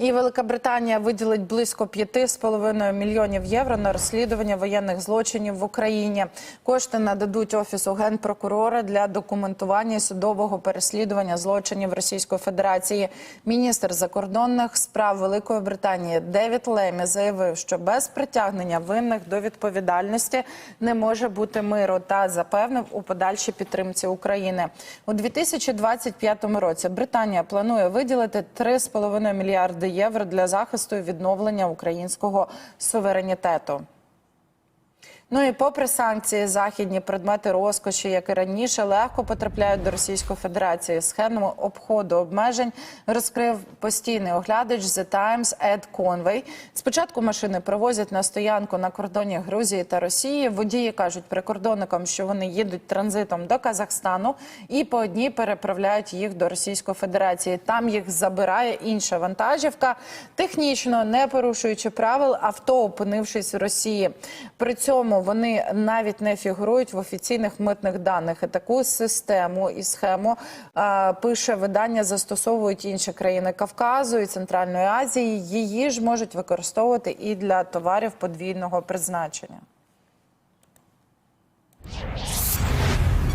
І Велика Британія виділить близько 5,5 мільйонів євро на розслідування воєнних злочинів в Україні. Кошти нададуть офісу генпрокурора для документування судового переслідування злочинів Російської Федерації. Міністр закордонних справ Великої Британії Девід Лемі заявив, що без притягнення винних до відповідальності не може бути миру та запевнив у подальшій підтримці України у 2025 році. Британія планує виділити 3,5 мільярди євро для захисту і відновлення українського суверенітету. Ну і попри санкції, західні предмети розкоші, як і раніше, легко потрапляють до Російської Федерації. Схему обходу обмежень розкрив постійний оглядач The Times Ed Conway. Спочатку машини привозять на стоянку на кордоні Грузії та Росії. Водії кажуть прикордонникам, що вони їдуть транзитом до Казахстану і по одній переправляють їх до Російської Федерації. Там їх забирає інша вантажівка, технічно не порушуючи правил, авто опинившись в Росії. При цьому вони навіть не фігурують в офіційних митних даних. І таку систему і схему е, пише видання, застосовують інші країни Кавказу і Центральної Азії. Її ж можуть використовувати і для товарів подвійного призначення.